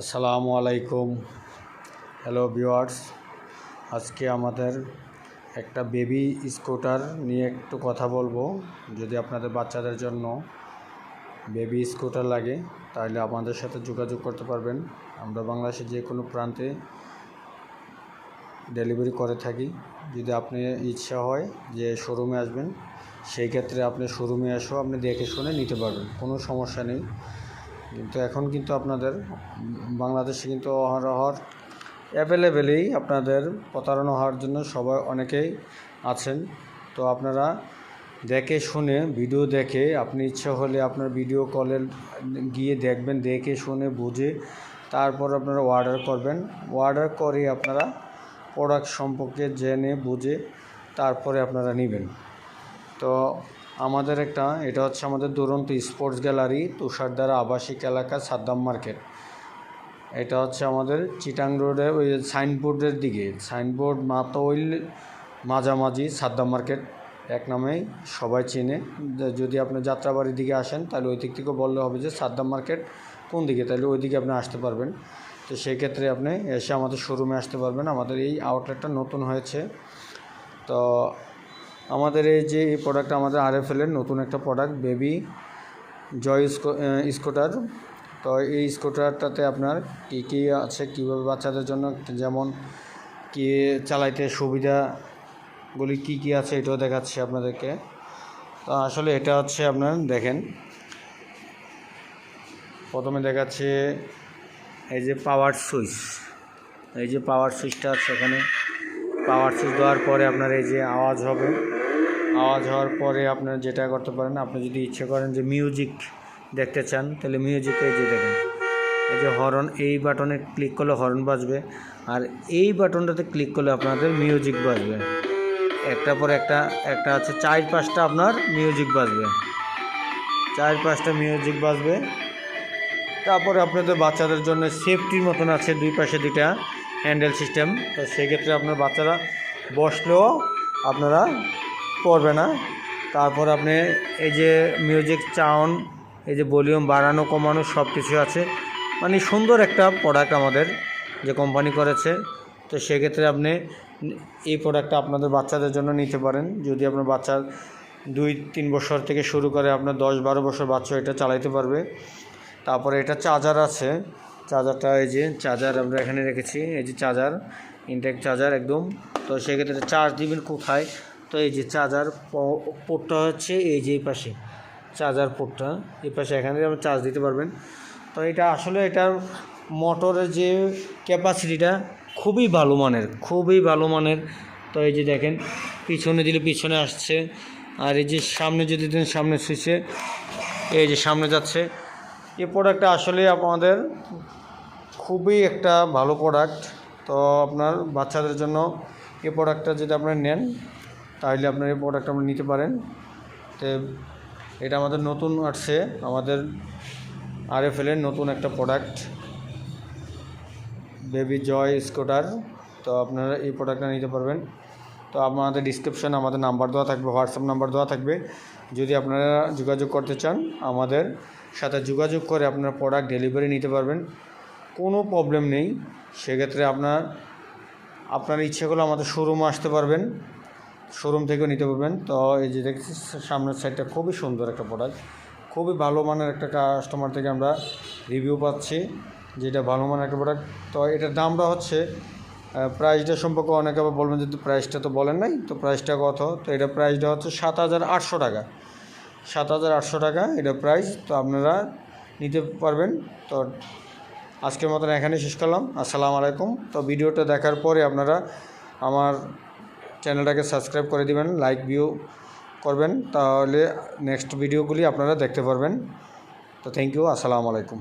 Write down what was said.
আসসালামু আলাইকুম। Hello viewers আজকে আমাদের একটা বেবি স্কুটার নিয়ে একটু কথা বলব। যদি আপনাদের বাচ্চাদের জন্য বেবি স্কুটার লাগে, তাহলে আমাদের সাথে যোগাযোগ করতে পারবেন। আমরা বাংলাদেশের যে কোনো প্রান্তে ডেলিভারি করে থাকি। যদি আপনি ইচ্ছা হয় যে শোরুমে আসবেন, সেই ক্ষেত্রে আপনি শোরুমে এসেও আপনি দেখে শুনে নিতে পারবেন। কোনো সমস্যা নেই। কিন্তু এখন কিন্তু আপনাদের বাংলাদেশে কিন্তু অহরহর অ্যাভেলেবেলেই আপনাদের প্রতারণা হওয়ার জন্য সবাই অনেকেই আছেন। তো আপনারা দেখে শুনে ভিডিও দেখে, আপনি ইচ্ছা হলে আপনার ভিডিও কলে গিয়ে দেখবেন, দেখে শুনে, বুঝে, তারপর আপনারা অর্ডার করবেন। অর্ডার করে আপনারা প্রোডাক্ট সম্পর্কে জেনে, বুঝে, তারপরে আপনারা নেবেন। তো আমাদের একটা, এটা হচ্ছে আমাদের দুরন্ত স্পোর্টস গ্যালারি, তুষারদার আবাসিক এলাকা, সাদ্দাম মার্কেট। এটা হচ্ছে আমাদের চিটাং রোডের ওই সাইনবোর্ডের দিকে। সাইনবোর্ড মাতইল মাঝামাঝি সাদ্দাম মার্কেট, এক নামেই সবাই চেনে। যদি আপনি যাত্রাবাড়ির দিকে আসেন, তাহলে ওই দিক থেকে বললে হবে যে সাদ্দাম মার্কেট কোন দিকে? তাহলে ওই দিকে আপনি আসতে পারবেন। তো সেই ক্ষেত্রে আপনি এসে আমাদের শোরুমে আসতে পারবেন। আমাদের এই আউটলেটটা নতুন হয়েছে। তো আমাদের এই যে এই প্রোডাক্ট আমাদের আর এফ এলের নতুন একটা প্রোডাক্ট বেবি জয় স্কুটার তো এই স্কুটারটাতে আপনার কী কী আছে, কীভাবে বাচ্চাদের জন্য, যেমন কি চালাইতে সুবিধাগুলি কী কী আছে, এটাও দেখাচ্ছি আপনাদেরকে। তো আসলে এটা হচ্ছে আপনার, দেখেন। প্রথমে দেখাচ্ছে এই যে পাওয়ার সুইচ এই যে পাওয়ার সুইচটা আছে এখানে। পাওয়ার সুইচ দেওয়ার পরে আপনার এই যে আওয়াজ হবে। আওয়াজ হওয়ার পরে আপনার যেটা করতে পারেন, আপনি যদি ইচ্ছে করেন যে মিউজিক দেখতে চান, তাহলে মিউজিক যে দেখেন, এই যে হর্ন এই বাটনে ক্লিক করলে হর্ন বাজবে, আর এই বাটনটাতে ক্লিক করলে আপনাদের মিউজিক বাজবে। একটা পর একটা একটা হচ্ছে চার পাঁচটা আপনার মিউজিক বাজবে। চার পাঁচটা মিউজিক বাজবে। তারপরে আপনাদের বাচ্চাদের জন্য সেফটির মতন আছে দুই পাশে দুইটা হ্যান্ডেল সিস্টেম তো সেক্ষেত্রে আপনার বাচ্চারা বসলেও আপনারা পড়বে না। তারপর আপনি এই যে মিউজিক চাউন এই যে ভলিউম বাড়ানো, কমানো সব কিছু আছে। মানে সুন্দর একটা প্রোডাক্ট আমাদের যে কোম্পানি করেছে। তো সেক্ষেত্রে আপনি এই প্রোডাক্টটা আপনাদের বাচ্চাদের জন্য নিতে পারেন। যদি আপনার বাচ্চার দুই, তিন বছর থেকে শুরু করে আপনার দশ, বারো বছর বাচ্চা এটা চালাইতে পারবে। তারপরে এটা চার্জার আছে। চার্জারটা এই যে চার্জার আমরা এখানে রেখেছি। এই যে চার্জার ইনটেক চার্জার একদম। তো সেক্ষেত্রে চার্জ দিবেন কোথায়? তো এই যে চার্জার পোর্টটা হচ্ছে এই যে এই পাশে, চার্জার পোর্টটা, এই পাশে এখানে আপনি চার্জ দিতে পারবেন। তো এটা আসলে এটার মোটরের যে ক্যাপাসিটিটা খুবই ভালো মানের, খুবই ভালো মানের। তো এই যে দেখেন, পিছনে দিলে পিছনে আসছে, আর এই যে সামনে যদি দেন সামনে সুইচে, এই যে সামনে যাচ্ছে। এই প্রোডাক্টটা আসলে আমাদের খুবই একটা ভালো প্রোডাক্ট। তো আপনার বাচ্চাদের জন্য এই প্রোডাক্টটা যদি আপনারা নেন তাহলে আপনার এই প্রোডাক্ট আপনি নিতে পারেন। তো এটা আমাদের নতুন আসছে, আমাদের আর এফ এলের নতুন একটা প্রোডাক্ট বেবি জয় স্কুটার তো আপনারা এই প্রোডাক্টটা নিতে পারবেন। তো আপনাদের ডিসক্রিপশানে আমাদের নাম্বার দেওয়া থাকবে হোয়াটসঅ্যাপ নাম্বার দেওয়া থাকবে। যদি আপনারা যোগাযোগ করতে চান, আমাদের সাথে যোগাযোগ করে আপনার প্রোডাক্ট ডেলিভারি নিতে পারবেন। কোনো প্রবলেম নেই। সেক্ষেত্রে আপনার আপনার ইচ্ছে করলে আমাদের শোরুমে আসতে পারবেন। শোরুম থেকেও নিতে পারবেন। তো এই যে দেখছি, সামনের সাইডটা খুবই সুন্দর একটা প্রোডাক্ট খুবই ভালো মানের একটা কাস্টমার থেকে আমরা রিভিউ পাচ্ছি, যেটা ভালো মানের একটা প্রোডাক্ট তো এটার দামটা হচ্ছে প্রাইসটা সম্পর্কে অনেকে আবার বলবেন যে প্রাইসটা তো বলেন নাই, তো প্রাইসটা কত? তো এটা প্রাইসটা হচ্ছে সাত হাজার আটশো টাকা। সাত হাজার আটশো টাকা এটা প্রাইস তো আপনারা নিতে পারবেন। তো আজকের মতন এখানেই শেষ করলাম। আসসালামু আলাইকুম। তো ভিডিওটা দেখার পরে আপনারা আমার চ্যানেলটাকে সাবস্ক্রাইব করে দিবেন লাইক ভিউ করবেন, তাহলে নেক্সট ভিডিওগুলি আপনারা দেখতে পারবেন। তো থ্যাংক ইউ আসসালামু আলাইকুম।